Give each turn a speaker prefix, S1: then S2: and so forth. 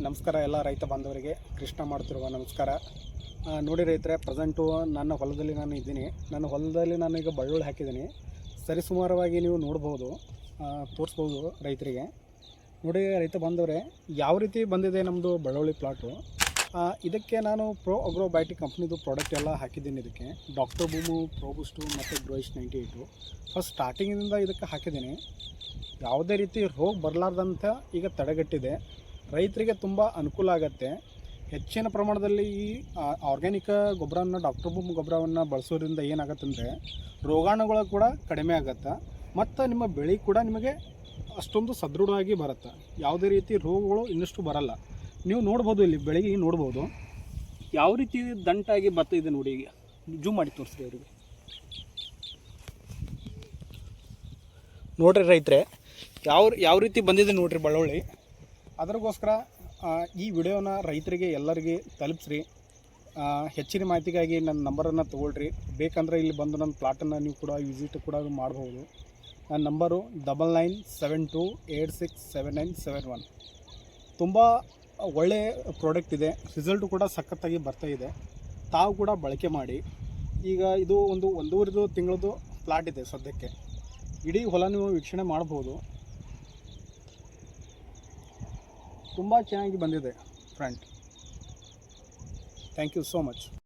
S1: ನಮಸ್ಕಾರ ಎಲ್ಲ ರೈತ ಬಾಂಧವರಿಗೆ. ಕೃಷ್ಣ ಮಾಡ್ತಿರುವ ನಮಸ್ಕಾರ. ನೋಡಿ ರೈತರೆ ಪ್ರೆಸೆಂಟು ನನ್ನ ಹೊಲದಲ್ಲಿ ನಾನು ಇದ್ದೀನಿ. ನನ್ನ ಹೊಲದಲ್ಲಿ ನಾನು ಈಗ ಬೆಳ್ಳುಳ್ಳಿ ಹಾಕಿದ್ದೀನಿ. ಸರಿಸುಮಾರವಾಗಿ ನೀವು ನೋಡ್ಬೋದು ತೋರಿಸ್ಬೋದು ರೈತರಿಗೆ. ನೋಡಿ ರೈತ ಬಾಂಧವರೇ, ಯಾವ ರೀತಿ ಬಂದಿದೆ ನಮ್ಮದು ಬಳ್ಳುಳ್ಳಿ ಪ್ಲಾಟು ಇದಕ್ಕೆ ನಾನು ಪ್ರೋ ಅಗ್ರೋ ಬಯೋಟಿಕ್ ಕಂಪ್ನಿದು ಪ್ರಾಡಕ್ಟ್ ಎಲ್ಲ ಹಾಕಿದ್ದೀನಿ ಇದಕ್ಕೆ. ಡಾಕ್ಟರ್ ಬೂಮು ಪ್ರೋಬುಸ್ಟು ಮತ್ತು ಗ್ರೋಯಿಸ್ ನೈಂಟಿ ಏಯ್ಟು ಫಸ್ಟ್ ಸ್ಟಾರ್ಟಿಂಗಿಂದ ಇದಕ್ಕೆ ಹಾಕಿದ್ದೀನಿ. ಯಾವುದೇ ರೀತಿ ರೋಗ ಬರಲಾರ್ದಂಥ ಈಗ ತಡೆಗಟ್ಟಿದೆ. ರೈತರಿಗೆ ತುಂಬ ಅನುಕೂಲ ಆಗುತ್ತೆ. ಹೆಚ್ಚಿನ ಪ್ರಮಾಣದಲ್ಲಿ ಈ ಆರ್ಗ್ಯಾನಿಕ್ ಗೊಬ್ಬರವನ್ನು ಡಾಕ್ಟರ್ ಬೂಮ್ ಗೊಬ್ಬರವನ್ನು ಬಳಸೋದ್ರಿಂದ ಏನಾಗತ್ತಂದರೆ ರೋಗಾಣುಗಳು ಕೂಡ ಕಡಿಮೆ ಆಗತ್ತೆ. ಮತ್ತು ನಿಮ್ಮ ಬೆಳೆ ಕೂಡ ನಿಮಗೆ ಅಷ್ಟೊಂದು ಸದೃಢವಾಗಿ ಬರುತ್ತೆ. ಯಾವುದೇ ರೀತಿ ರೋಗಗಳು ಇನ್ನಷ್ಟು ಬರಲ್ಲ. ನೀವು ನೋಡ್ಬೋದು ಇಲ್ಲಿ ಬೆಳಗ್ಗೆ ನೋಡ್ಬೋದು. ಯಾವ ರೀತಿ ದಂಟಾಗಿ ಭತ್ತ ಇದೆ ನೋಡಿ ಈಗ. ಜೂಮ್ ಮಾಡಿ ತೋರಿಸ್ರಿ ಅವರಿಗೆ. ನೋಡ್ರಿ ರೈತರೆ, ಯಾವ ಯಾವ ರೀತಿ ಬಂದಿದೆ ನೋಡ್ರಿ ಬೆಳ್ಳುಳ್ಳಿ. ಅದಕ್ಕೋಸ್ಕರ ಆ, ಈ ವಿಡಿಯೋನ ರೈತರಿಗೆ ಎಲ್ಲರಿಗೆ ತಲುಪಿಸ್ರಿ. ಹೆಚ್ಚಿನ ಮಾಹಿತಿಗಾಗಿ ನನ್ನ ನಂಬರನ್ನು ತೊಗೊಳ್ರಿ. ಬೇಕಂದರೆ ಇಲ್ಲಿ ಬಂದು ನನ್ನ ಪ್ಲಾಟನ್ನು ನೀವು ಕೂಡ ವಿಸಿಟ್ ಕೂಡ ಮಾಡ್ಬೋದು. ನನ್ನ number double nine seven two eight six seven nine seven one ತುಂಬ ಒಳ್ಳೆ ಪ್ರಾಡಕ್ಟ್ ಇದೆ. ರಿಸಲ್ಟು ಕೂಡ ಸಖತ್ತಾಗಿ ಬರ್ತಾ ಇದೆ. ತಾವು ಕೂಡ ಬಳಕೆ ಮಾಡಿ. ಈಗ ಇದು ಒಂದು ಒಂದೂವರೆದು ತಿಂಗಳದು ಪ್ಲಾಟ್ ಇದೆ ಸದ್ಯಕ್ಕೆ. ಇಡೀ ಹೊಲ ನೀವು ವೀಕ್ಷಣೆ ಮಾಡ್ಬೋದು. ತುಂಬ ಚೆನ್ನಾಗಿ ಬಂದಿದೆ friend thank you so much